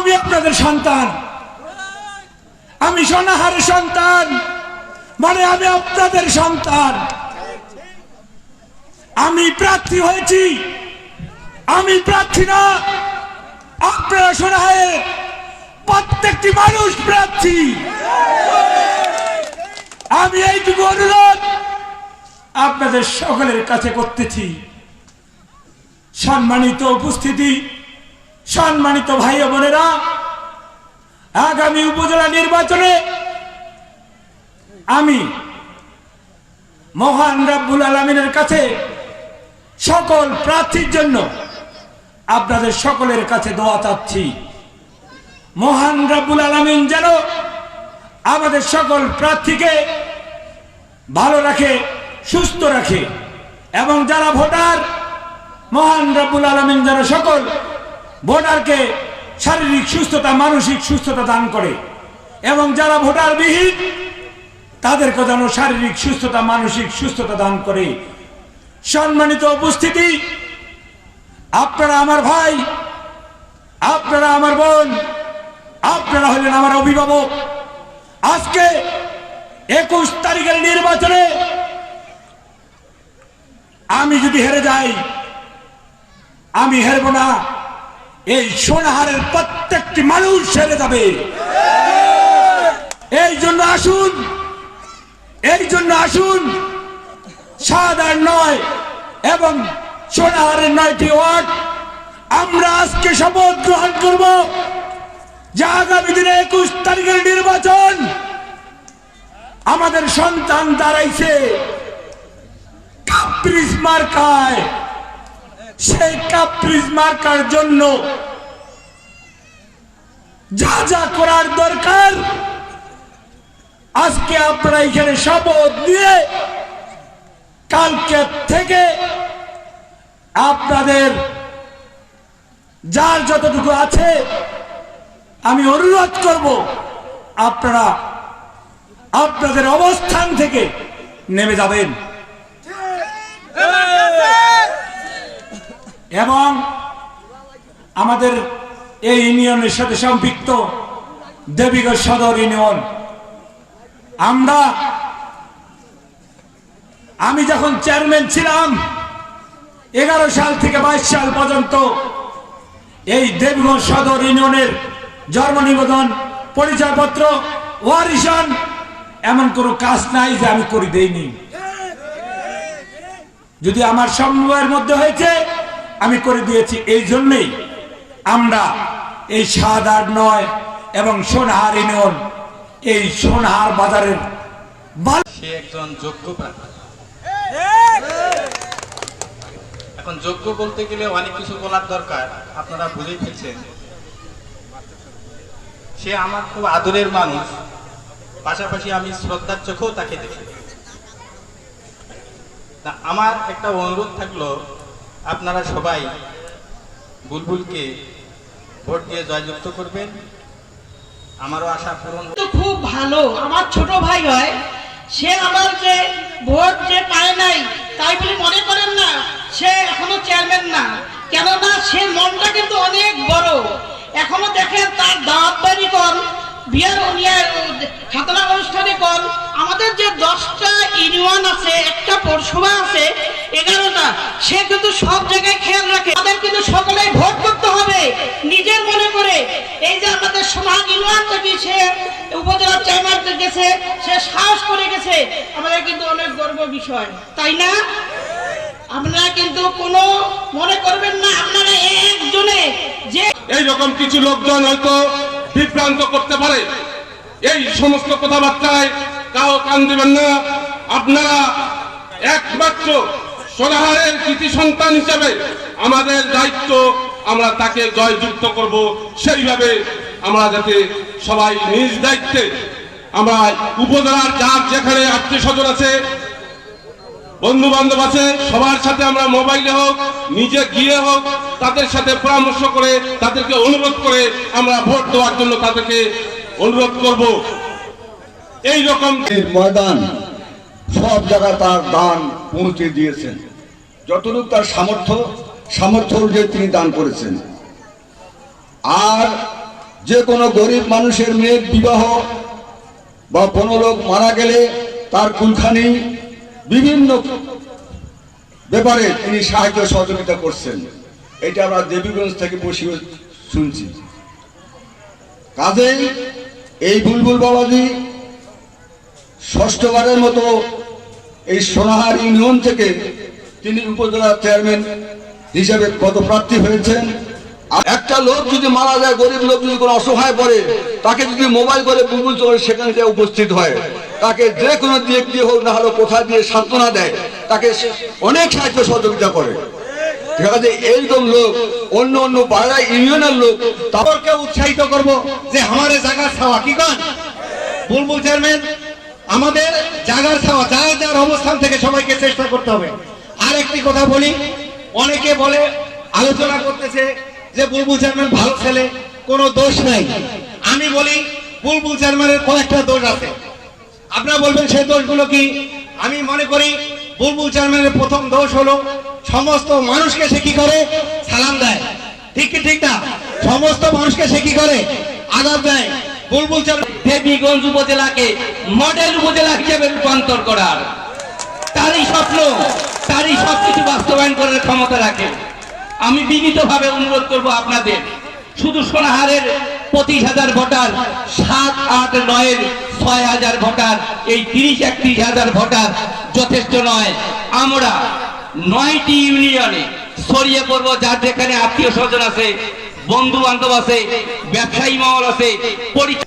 আমি আপনাদের সন্তান। আমি সোনাহারের সন্তান। মানে আমি আপনাদের সন্তান। আমি প্রার্থী হয়েছি। আমি প্রার্থী না। আপনারা সোনাহারে প্রত্যেকটি মানুষ প্রার্থী। আমি এইটুকু অনুরোধ আপনাদের সকলের কাছে করতেছি। সম্মানিত উপস্থিতি সম্মানিত ভাই বোনেরা, আগামী উপজেলা নির্বাচনে আমি মহান রাব্বুল আলমিনের কাছে সকল প্রার্থীর জন্য আপনাদের সকলের কাছে দোয়া চাচ্ছি। মহান রাব্বুল আলমিন যেন আমাদের সকল প্রার্থীকে ভালো রাখে, সুস্থ রাখে এবং যারা ভোটার, মহান রব্বুল আলমিন যেন সকল ভোটারকে শারীরিক সুস্থতা, মানসিক সুস্থতা দান করে। এবং যারা ভোটার বিহীন তাদেরকে যেন শারীরিক সুস্থতা, মানসিক সুস্থতা দান করে। সম্মানিত উপস্থিতি, আপনারা আমার ভাই, আপনারা আমার বোন, আপনারা হলেন আমার অভিভাবক। আজকে একুশ তারিখের নির্বাচনে আমি যদি হেরে যাই, আমি হেরব না। এই সোনাহারের প্রত্যেকটি মানুষ হেরে যাবে। এই জন্য আসুন, এই জন্য আসুন। সাদার নয় এবং সোনাহারের নয়টি ওয়ার্ড। আমরা আজকে শপথ গ্রহণ করব যে আগামী দিনে একুশ তারিখের নির্বাচন আমাদের সন্তান দাঁড়াইছে। কাপ্রিস মার্কায়। সেই কাপ্রিস মার্কার জন্য যা যা করার দরকার, আজকে আপনারা এখানে শপথ দিয়ে কালকে থেকে আপনাদের যার যতটুকু আছে, আমি অনুরোধ করব আপনারা আপনাদের অবস্থান থেকে নেমে যাবেন। এবং আমাদের এই ইউনিয়নের সাথে সম্পৃক্ত দেবীগঞ্জ সদর ইউনিয়ন। আমরা, আমি যখন চেয়ারম্যান ছিলাম, এগারো সাল থেকে বাইশ সাল পর্যন্ত এই দেবগঞ্জ সদর ইউনিয়নের জন্ম নিবেদন, পরিচয়পত্র ওয়ারিশন এমন কোনো কাজ নাই যে আমি করে দেইনি। যদি আমার সময়ের মধ্যে হয়েছে আমি করে দিয়েছি এই জন্যেই আমরা এই আট নয় এবং সোনহার ইউনিয়ন এই সোনহার বাজারের সে একজন যোগ্য এখন যোগ্য বলতে গেলে অনেক কিছু বলার দরকার, আপনারা বুঝে ফেলছেন। সে আমার খুব আদরের মানুষ, পাশাপাশি আমি শ্রদ্ধার চোখেও তাকে দেখি। আমার একটা অনুরোধ থাকল আপনারা সবাই বুলবুলকে ভোট দিয়ে জয়যুক্ত করবেন। আমারও আশা পূরণ খুব ভালো। আমার ছোট ভাই হয়। সে আমার যে ভোট যে পায় নাই, তাই বলে মনে করেন না, সে এখনও চেয়ারম্যান না। কেননা সে মনটা কিন্তু অনেক বড়। এখনও দেখেন তার দাঁত বাড়ি কর বিয়ার খাতনা অনুষ্ঠানে কর আমাদের যে দশটা ইউনিয়ন আছে, একটা পৌরসভা আছে, এগারোটা, সে কিন্তু সব জায়গায় খেয়াল রাখে। আমাদের কিন্তু সকলে ভোট করতে হবে। নিজের মনে করে। এই যে আমাদের সমাজ ইউনিয়ন থেকে সে উপজেলা সে সাহস করে গেছে। আমাদের কিন্তু অনেক গর্ব বিষয়, তাই না? আপনারা কিন্তু কোনো মনে করবেন না, আপনারা একজনে যে এই রকম কিছু লোকজন হয়তো বিভ্রান্ত করতে পারে। এই সমস্ত কথাবার্তায় কাউ কান দিবেন না। আপনারা একমাত্র সোনাহারের কৃতি সন্তান হিসেবে আমাদের দায়িত্ব আমরা তাকে জয়যুক্ত করব। সেইভাবে আমরা যাতে সবাই নিজ দায়িত্বে আমরা উপজেলার যার যেখানে আত্মীয় স্বজন আছে বন্ধু বান্ধব আছে, সবার সাথে আমরা মোবাইলে হোক, নিজে গিয়ে হোক, তাদের সাথে পরামর্শ করে, তাদেরকে অনুরোধ করে আমরা ভোট দেওয়ার জন্য তাদেরকে অনুরোধ করব। এই রকম ময়দান সব জায়গায় তার দান পৌঁছে দিয়েছেন। যতটুকু তার সামর্থ্য সামর্থ্য অনুযায়ী তিনি দান করেছেন। আর যে কোনো গরিব মানুষের মেয়ের বিবাহ বা কোনো লোক মারা গেলে তার কুলখানি বিভিন্ন ব্যাপারে তিনি সাহায্য সহযোগিতা করছেন। এটা আমরা দেবীগঞ্জ থেকে বসে শুনছি। কাজেই এই বুলবুল বাবাজি ষষ্ঠবারের মতো এই সোনাহার ইউনিয়ন থেকে তিনি উপজেলা চেয়ারম্যান হিসেবে পদপ্রার্থী হয়েছেন। একটা লোক যদি মারা যায়, গরিব লোক যদি কোনো অসহায় পড়ে, তাকে যদি মোবাইল করে বুলবুল চলে সেখানে যে উপস্থিত হয়, তাকে যে কোনো দিয়ে হোক না হলে কোথা দিয়ে সান্ত্বনা দেয়, তাকে অনেক সাহায্য সহযোগিতা করে। ঠিক আছে এইরকম লোক, অন্য অন্য পাড়া ইউনিয়নের লোক তাদেরকে উৎসাহিত করব যে আমারে জাগার ছাওয়া, কি কন? বুলবুল চেয়ারম্যান, আমাদের জাগার ছাওয়া যার যার অবস্থান থেকে সবাইকে চেষ্টা করতে হবে। আর একটি কথা বলি, অনেকে বলে, আলোচনা করতেছে যে বুলবুল চেয়ারম্যান ভালো ছেলে কোনো দোষ নাই। আমি বলি, বুলবুল চেয়ারম্যানের কয়েকটা দোষ আছে। আপনারা বলবেন, সেই দোষগুলো কি? আমি মনে করি, বুলবুল চেয়ারম্যানের প্রথম দোষ হলো, সমস্ত মানুষকে সে কি করে? সালাম দেয়। ঠিক কি ঠিক না? সমস্ত মানুষকে সে কি করে? আদাব দেয়। বুলবুল চেয়ারম্যান দেবীগঞ্জ উপজেলাকে মডেল উপজেলা হিসেবে রূপান্তর করার। তারই স্বপ্ন, তারই সবকিছু বাস্তবায়ন করার ক্ষমতা রাখে। আমি বিনীতভাবে অনুরোধ করব আপনাদের, শুধু সোনাহারের পঁচিশ হাজার ভোটার, সাত, আট নয়ের ছয় হাজার ভোটার, এই তিরিশ, একত্রিশ হাজার ভোটার যথেষ্ট নয়। আমরা নয়টি ইউনিয়নে ছড়িয়ে পড়ব, যার যেখানে আত্মীয় স্বজন আছে বন্ধু বান্ধব আছে, ব্যবসায়ী মহল আছে পরি-